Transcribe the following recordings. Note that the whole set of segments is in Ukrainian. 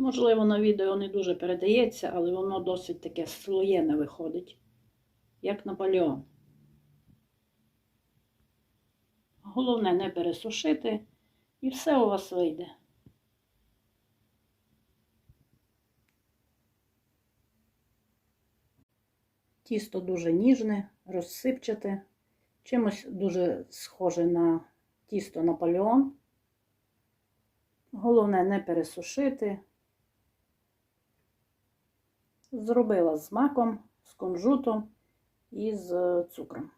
Можливо, на відео не дуже передається, але воно досить таке слоєне виходить, як Наполеон. Головне не пересушити, і все у вас вийде. Тісто дуже ніжне, розсипчате, чимось дуже схоже на тісто Наполеон. Головне не пересушити. Зробила з маком, з кунжутом і з цукром.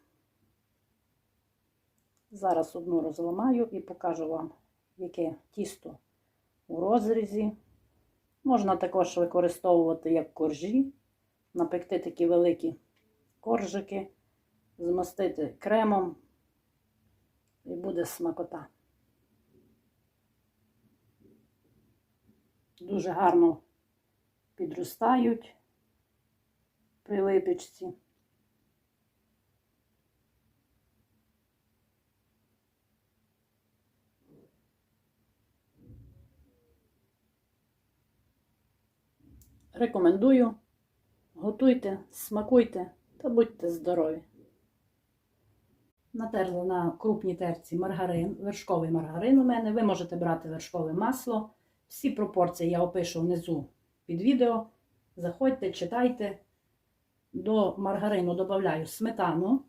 Зараз одну розламаю і покажу вам, яке тісто у розрізі. Можна також використовувати як коржі, напекти такі великі коржики, змастити кремом і буде смакота. Дуже гарно підростають при випічці. Рекомендую. Готуйте, смакуйте та будьте здорові. Натерла на крупній терці маргарин, вершковий маргарин у мене. Ви можете брати вершкове масло. Всі пропорції я опишу внизу під відео. Заходьте, читайте. До маргарину додаю сметану